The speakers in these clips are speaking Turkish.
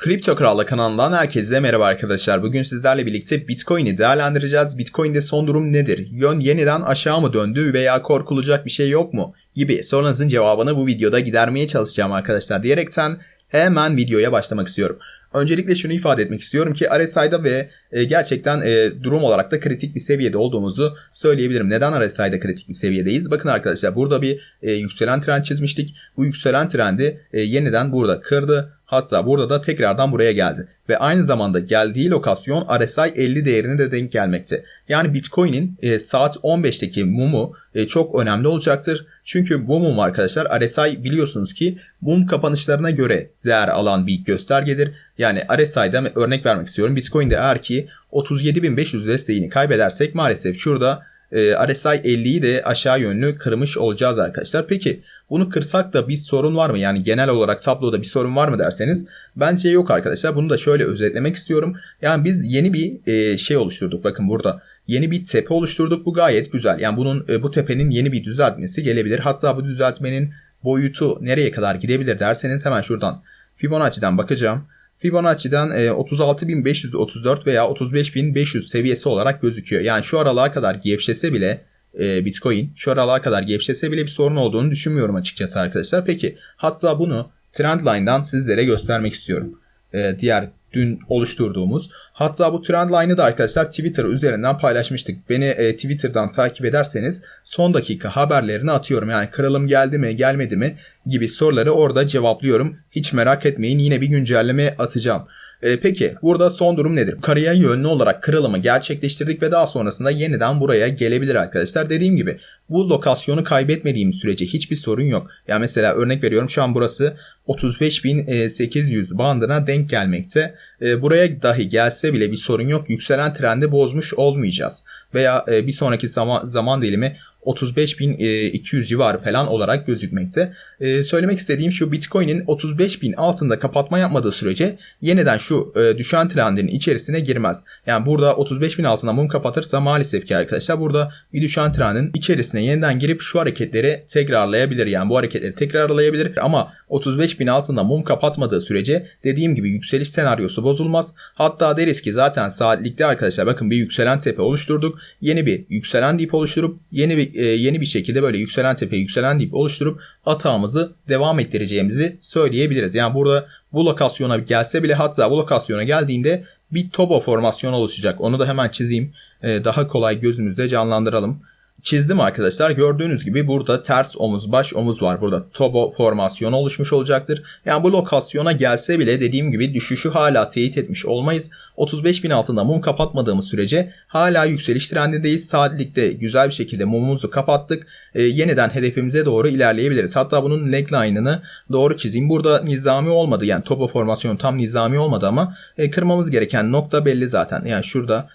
Kripto Kral'la kanalından herkese merhaba arkadaşlar. Bugün sizlerle birlikte Bitcoin'i değerlendireceğiz. Bitcoin'de son durum nedir? Yön yeniden aşağı mı döndü veya korkulacak bir şey yok mu? Gibi sorularınızın cevabını bu videoda gidermeye çalışacağım arkadaşlar diyerekten hemen videoya başlamak istiyorum. Öncelikle şunu ifade etmek istiyorum ki RSI'da ve e, gerçekten e, durum olarak da kritik bir seviyede olduğumuzu söyleyebilirim. Neden RSI'da kritik bir seviyedeyiz? Bakın arkadaşlar burada bir e, yükselen trend çizmiştik. Bu yükselen trendi yeniden burada kırdı. Hatta burada da tekrardan buraya geldi. Ve aynı zamanda geldiği lokasyon RSI 50 değerine de denk gelmekte. Yani Bitcoin'in e, saat 15'teki mumu e, çok önemli olacaktır. Çünkü bu mum arkadaşlar RSI biliyorsunuz ki mum kapanışlarına göre değer alan bir göstergedir. Yani RSI'da örnek vermek istiyorum. Bitcoin'de eğer ki 37.500 desteğini kaybedersek maalesef şurada e, RSI 50'yi de aşağı yönlü kırmış olacağız arkadaşlar. Peki bunu kırsak da bir sorun var mı? Yani genel olarak tabloda bir sorun var mı derseniz bence yok arkadaşlar. Bunu da şöyle özetlemek istiyorum. Yani biz yeni bir e, şey oluşturduk. Bakın burada yeni bir tepe oluşturduk. Bu gayet güzel. Yani bunun e, bu tepenin yeni bir düzeltmesi gelebilir. Hatta bu düzeltmenin boyutu nereye kadar gidebilir derseniz hemen şuradan Fibonacci'den bakacağım. Fibonacci'den 36.534 veya 35.500 seviyesi olarak gözüküyor. Yani şu aralığa kadar gevşese bile e, Bitcoin şu aralığa kadar gevşese bile bir sorun olduğunu düşünmüyorum açıkçası arkadaşlar. Peki hatta bunu Trendline'dan sizlere göstermek istiyorum. E, diğer dün oluşturduğumuz. Hatta bu trendline'ı da arkadaşlar Twitter üzerinden paylaşmıştık. Beni e, Twitter'dan takip ederseniz son dakika haberlerini atıyorum. Yani kırılım geldi mi gelmedi mi gibi soruları orada cevaplıyorum. Hiç merak etmeyin yine bir güncelleme atacağım. E, peki burada son durum nedir? Yukarıya yönlü olarak kırılımı gerçekleştirdik ve daha sonrasında yeniden buraya gelebilir arkadaşlar. Dediğim gibi bu lokasyonu kaybetmediğim sürece hiçbir sorun yok. Yani mesela örnek veriyorum şu an burası 35.800 bandına denk gelmekte. E, buraya dahi gelse bile bir sorun yok. Yükselen trendi bozmuş olmayacağız. Veya e, bir sonraki zaman, zaman dilimi 35.200 civarı falan olarak gözükmekte. Ee, söylemek istediğim şu Bitcoin'in 35.000 altında kapatma yapmadığı sürece yeniden şu e, düşen trendin içerisine girmez. Yani burada 35.000 altında mum kapatırsa maalesef ki arkadaşlar burada bir düşen trendin içerisine yeniden girip şu hareketleri tekrarlayabilir. Yani bu hareketleri tekrarlayabilir ama 35.000 altında mum kapatmadığı sürece dediğim gibi yükseliş senaryosu bozulmaz. Hatta deriz ki zaten saatlikte arkadaşlar bakın bir yükselen tepe oluşturduk. Yeni bir yükselen dip oluşturup yeni bir e, yeni bir şekilde böyle yükselen tepe yükselen dip oluşturup atağımızı devam ettireceğimizi söyleyebiliriz. Yani burada bu lokasyona gelse bile hatta bu lokasyona geldiğinde bir tobo formasyonu oluşacak. Onu da hemen çizeyim. E, daha kolay gözümüzde canlandıralım çizdim arkadaşlar. Gördüğünüz gibi burada ters omuz baş omuz var. Burada tobo formasyonu oluşmuş olacaktır. Yani bu lokasyona gelse bile dediğim gibi düşüşü hala teyit etmiş olmayız. 35 bin altında mum kapatmadığımız sürece hala yükseliş trendindeyiz. Saatlikte güzel bir şekilde mumumuzu kapattık. E, yeniden hedefimize doğru ilerleyebiliriz. Hatta bunun leg doğru çizeyim. Burada nizami olmadı. Yani topo formasyonu tam nizami olmadı ama e, kırmamız gereken nokta belli zaten. Yani şurada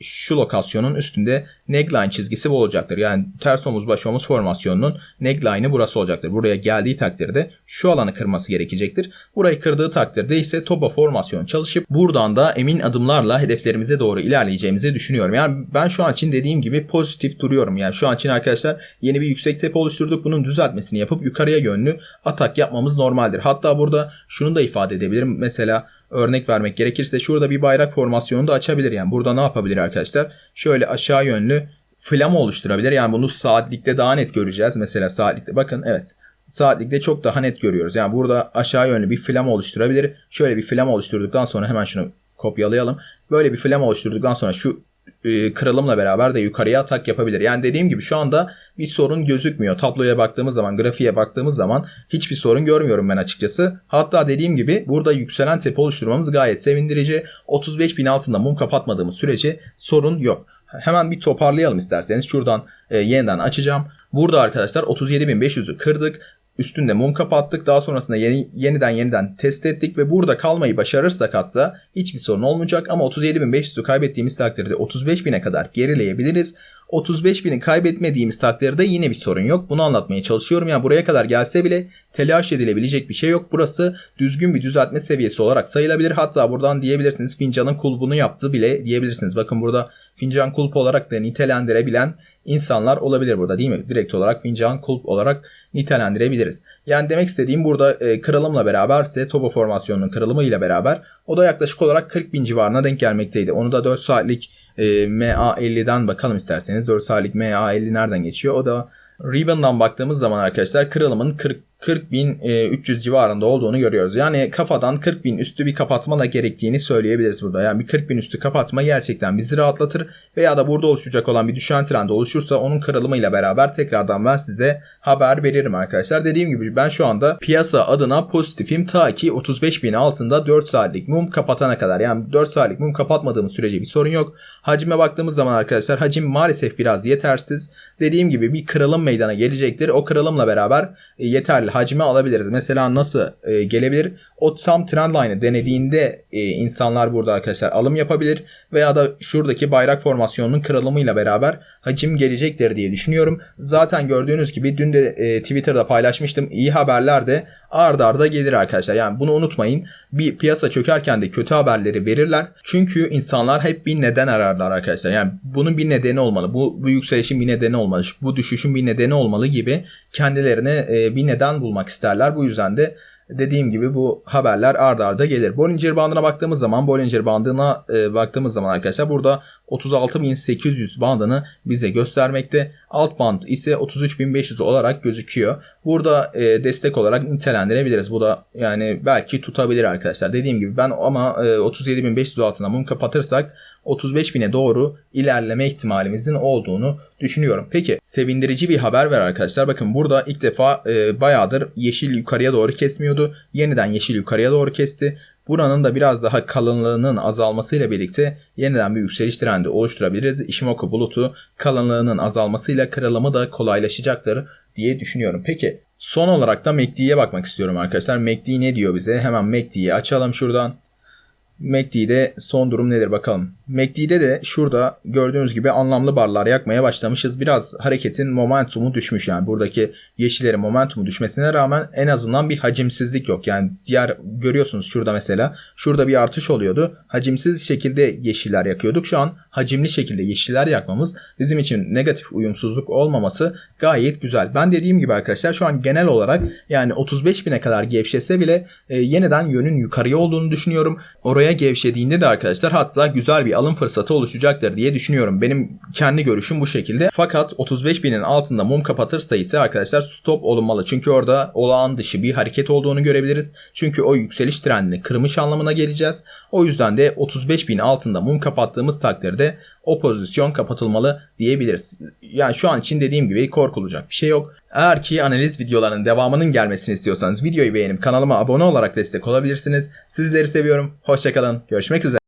şu lokasyonun üstünde neckline çizgisi bu olacaktır. Yani ters omuz baş omuz formasyonunun neckline'ı burası olacaktır. Buraya geldiği takdirde şu alanı kırması gerekecektir. Burayı kırdığı takdirde ise topa formasyon çalışıp buradan da emin adımlarla hedeflerimize doğru ilerleyeceğimizi düşünüyorum. Yani ben şu an için dediğim gibi pozitif duruyorum. Yani şu an için arkadaşlar yeni bir yüksek tepe oluşturduk. Bunun düzeltmesini yapıp yukarıya yönlü atak yapmamız normaldir. Hatta burada şunu da ifade edebilirim. Mesela örnek vermek gerekirse şurada bir bayrak formasyonu da açabilir. Yani burada ne yapabilir arkadaşlar? Şöyle aşağı yönlü flama oluşturabilir. Yani bunu saatlikte daha net göreceğiz. Mesela saatlikte bakın evet saatlikte çok daha net görüyoruz. Yani burada aşağı yönlü bir flama oluşturabilir. Şöyle bir flama oluşturduktan sonra hemen şunu kopyalayalım. Böyle bir flama oluşturduktan sonra şu e, kırılımla beraber de yukarıya atak yapabilir. Yani dediğim gibi şu anda bir sorun gözükmüyor. Tabloya baktığımız zaman, grafiğe baktığımız zaman hiçbir sorun görmüyorum ben açıkçası. Hatta dediğim gibi burada yükselen tepe oluşturmamız gayet sevindirici. 35 bin altında mum kapatmadığımız sürece sorun yok. Hemen bir toparlayalım isterseniz. Şuradan e, yeniden açacağım. Burada arkadaşlar 37.500'ü kırdık. Üstünde mum kapattık. Daha sonrasında yeni, yeniden yeniden test ettik ve burada kalmayı başarırsak hatta hiçbir sorun olmayacak. Ama 37.500'ü kaybettiğimiz takdirde 35.000'e kadar gerileyebiliriz. 35 bini kaybetmediğimiz takdirde yine bir sorun yok. Bunu anlatmaya çalışıyorum. Yani buraya kadar gelse bile telaş edilebilecek bir şey yok. Burası düzgün bir düzeltme seviyesi olarak sayılabilir. Hatta buradan diyebilirsiniz fincanın kulbunu yaptı bile diyebilirsiniz. Bakın burada fincan kulp olarak da nitelendirebilen insanlar olabilir burada değil mi? Direkt olarak fincan kulp olarak nitelendirebiliriz. Yani demek istediğim burada e, kırılımla beraberse Tobo formasyonunun kırılımı ile beraber o da yaklaşık olarak 40 bin civarına denk gelmekteydi. Onu da 4 saatlik e, MA50'den bakalım isterseniz. 4 saatlik MA50 nereden geçiyor? O da Ribbon'dan baktığımız zaman arkadaşlar kırılımın 40 40 bin e, 300 civarında olduğunu görüyoruz. Yani kafadan 40 bin üstü bir kapatma da gerektiğini söyleyebiliriz burada. Yani bir 40 bin üstü kapatma gerçekten bizi rahatlatır veya da burada oluşacak olan bir düşen trend oluşursa onun kırılımıyla beraber tekrardan ben size haber veririm arkadaşlar. Dediğim gibi ben şu anda piyasa adına pozitifim ta ki 35 bin altında 4 saatlik mum kapatana kadar. Yani 4 saatlik mum kapatmadığımız sürece bir sorun yok. Hacime baktığımız zaman arkadaşlar hacim maalesef biraz yetersiz. Dediğim gibi bir kırılım meydana gelecektir. O kırılımla beraber e, yeterli hacmi alabiliriz. Mesela nasıl e, gelebilir? O tam trendline'ı denediğinde e, insanlar burada arkadaşlar alım yapabilir veya da şuradaki bayrak formasyonunun kırılımıyla beraber hacim gelecektir diye düşünüyorum. Zaten gördüğünüz gibi dün de e, Twitter'da paylaşmıştım. İyi haberler de ard arda gelir arkadaşlar. Yani bunu unutmayın. Bir piyasa çökerken de kötü haberleri verirler. Çünkü insanlar hep bir neden ararlar arkadaşlar. Yani bunun bir nedeni olmalı. Bu, bu yükselişin bir nedeni olmalı. Bu düşüşün bir nedeni olmalı gibi kendilerine e, bir neden bulmak isterler. Bu yüzden de dediğim gibi bu haberler ard arda gelir. Bollinger bandına baktığımız zaman Bollinger bandına e, baktığımız zaman arkadaşlar burada 36.800 bandını bize göstermekte. Alt band ise 33.500 olarak gözüküyor. Burada e, destek olarak nitelendirebiliriz. Bu da yani belki tutabilir arkadaşlar. Dediğim gibi ben ama e, 37.500 altına mum kapatırsak 35.000'e doğru ilerleme ihtimalimizin olduğunu düşünüyorum. Peki sevindirici bir haber ver arkadaşlar. Bakın burada ilk defa e, bayağıdır yeşil yukarıya doğru kesmiyordu. Yeniden yeşil yukarıya doğru kesti. Buranın da biraz daha kalınlığının azalmasıyla birlikte yeniden bir yükseliş trendi oluşturabiliriz. Ishimoku bulutu kalınlığının azalmasıyla kırılımı da kolaylaşacaktır diye düşünüyorum. Peki son olarak da MACD'ye bakmak istiyorum arkadaşlar. MACD ne diyor bize? Hemen MACD'yi açalım şuradan. MACD'de son durum nedir bakalım. MACD'de de şurada gördüğünüz gibi anlamlı barlar yakmaya başlamışız. Biraz hareketin momentumu düşmüş yani buradaki yeşillerin momentumu düşmesine rağmen en azından bir hacimsizlik yok. Yani diğer görüyorsunuz şurada mesela şurada bir artış oluyordu. Hacimsiz şekilde yeşiller yakıyorduk. Şu an hacimli şekilde yeşiller yakmamız bizim için negatif uyumsuzluk olmaması gayet güzel. Ben dediğim gibi arkadaşlar şu an genel olarak yani 35 bine kadar gevşese bile e, yeniden yönün yukarıya olduğunu düşünüyorum. Oraya gevşediğinde de arkadaşlar hatta güzel bir alım fırsatı oluşacaktır diye düşünüyorum. Benim kendi görüşüm bu şekilde. Fakat 35 binin altında mum kapatırsa ise arkadaşlar stop olunmalı. Çünkü orada olağan dışı bir hareket olduğunu görebiliriz. Çünkü o yükseliş trendini kırmış anlamına geleceğiz. O yüzden de 35 bin altında mum kapattığımız takdirde o pozisyon kapatılmalı diyebiliriz. Yani şu an için dediğim gibi korkulacak bir şey yok. Eğer ki analiz videolarının devamının gelmesini istiyorsanız videoyu beğenip kanalıma abone olarak destek olabilirsiniz. Sizleri seviyorum. Hoşçakalın. Görüşmek üzere.